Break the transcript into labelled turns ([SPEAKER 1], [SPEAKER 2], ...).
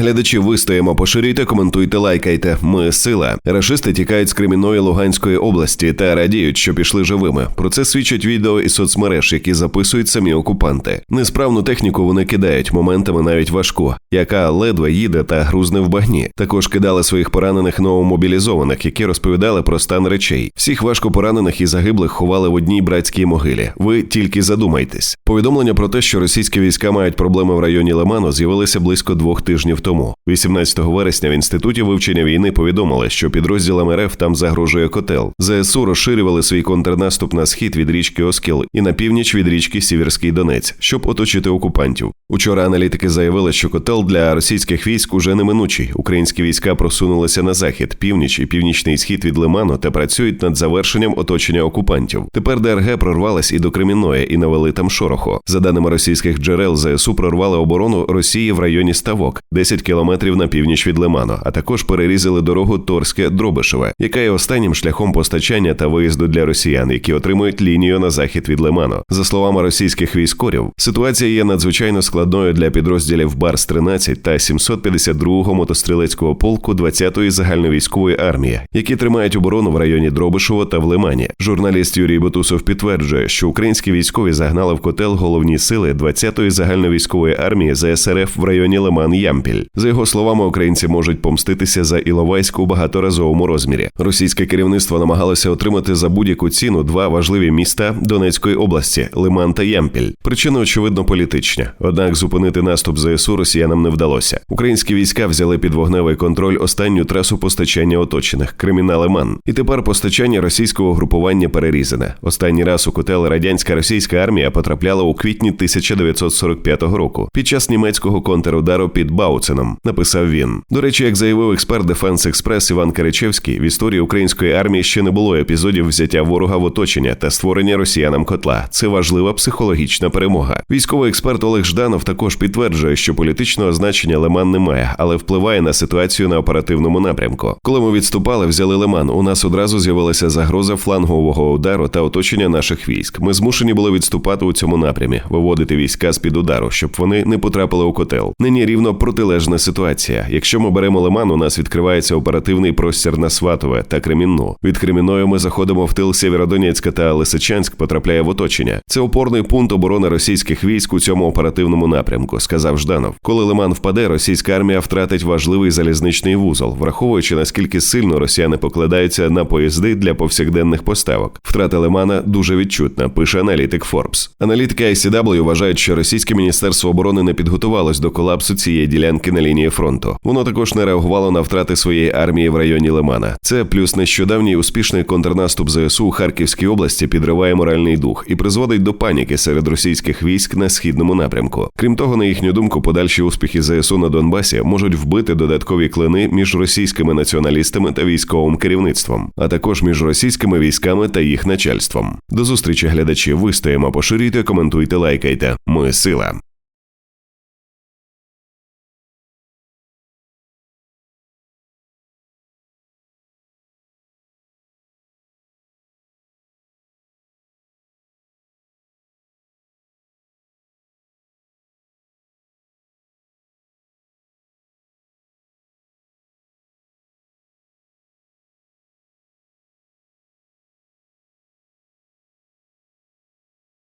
[SPEAKER 1] Глядачі вистоїмо, поширюйте, коментуйте, лайкайте. Ми сила. Рашисти тікають з Кремінної Луганської області та радіють, що пішли живими. Про це свідчать відео із соцмереж, які записують самі окупанти. Несправну техніку вони кидають моментами навіть важку, яка ледве їде та грузне в багні. Також кидали своїх поранених новомобілізованих, які розповідали про стан речей. Всіх важко поранених і загиблих ховали в одній братській могилі. Ви тільки задумайтесь. Повідомлення про те, що російські війська мають проблеми в районі Лиману, з'явилися близько двох тижнів тому. 18 вересня в інституті вивчення війни повідомили, що підрозділам РФ там загрожує котел. ЗСУ розширювали свій контрнаступ на схід від річки Оскіл і на північ від річки Сіверський Донець, щоб оточити окупантів. Учора аналітики заявили, що котел для російських військ уже неминучий. Українські війська просунулися на захід, північ і північний схід від Лиману та працюють над завершенням оточення окупантів. Тепер ДРГ прорвалась і до Кремінної і навели там шороху. За даними російських джерел, ЗСУ прорвали оборону Росії в районі Ставок, 10 кілометрів на північ від Лиману, а також перерізали дорогу Торське Дробишеве, яка є останнім шляхом постачання та виїзду для росіян, які отримують лінію на захід від Лиману. За словами російських військорів, ситуація є надзвичайно складною для підрозділів Барс 13 та 752-го мотострілецького полку 20-ї загальновійськової армії, які тримають оборону в районі Дробишево та в Лимані. Журналіст Юрій Бутусов підтверджує, що українські військові загнали в котел головні сили 20-ї загальновійськової армії ЗСРФ в районі Лиман Ямпіль. За його словами, українці можуть помститися за Іловайськ у багаторазовому розмірі. Російське керівництво намагалося отримати за будь-яку ціну два важливі міста Донецької області Лиман та Ямпіль. Причина очевидно політична. Однак зупинити наступ ЗСУ росіянам не вдалося. Українські війська взяли під вогневий контроль останню трасу постачання оточених Креміна Лиман. І тепер постачання російського групування перерізане. Останній раз у котел радянська російська армія потрапляла у квітні 1945 року під час німецького контрудару під Бауценом. Написав він. До речі, як заявив експерт Дефенс Експрес Іван Каричевський, в історії української армії ще не було епізодів взяття ворога в оточення та створення росіянам котла. Це важлива психологічна перемога. Військовий експерт Олег Жданов також підтверджує, що політичного значення Лиман немає, але впливає на ситуацію на оперативному напрямку. Коли ми відступали, взяли Лиман. У нас одразу з'явилася загроза флангового удару та оточення наших військ. Ми змушені були відступати у цьому напрямі, виводити війська з під удару, щоб вони не потрапили у котел. Нині рівно протилежна ситуація. Якщо ми беремо Лиман, у нас відкривається оперативний простір на Сватове та Кремінну. Від Кремінної ми заходимо в тил Сєвєродонецька та Лисичанськ потрапляє в оточення. Це опорний пункт оборони російських військ у цьому оперативному напрямку, сказав Жданов. Коли Лиман впаде, російська армія втратить важливий залізничний вузол, враховуючи наскільки сильно росіяни покладаються на поїзди для повсякденних поставок. Втрата Лимана дуже відчутна, пише аналітик Форбс. Аналітики ICW вважають, що російське міністерство оборони не підготувалось до колапсу цієї ділянки на лінії фронту. Воно також не реагувало на втрати своєї армії в районі Лимана. Це плюс нещодавній успішний контрнаступ ЗСУ у Харківській області підриває моральний дух і призводить до паніки серед російських військ на східному напрямку. Крім того, на їхню думку, подальші успіхи ЗСУ на Донбасі можуть вбити додаткові клини між російськими націоналістами та військовим керівництвом, а також між російськими військами та їх начальством. До зустрічі глядачі. Вистоїмо, поширюйте, коментуйте, лайкайте. Ми сила.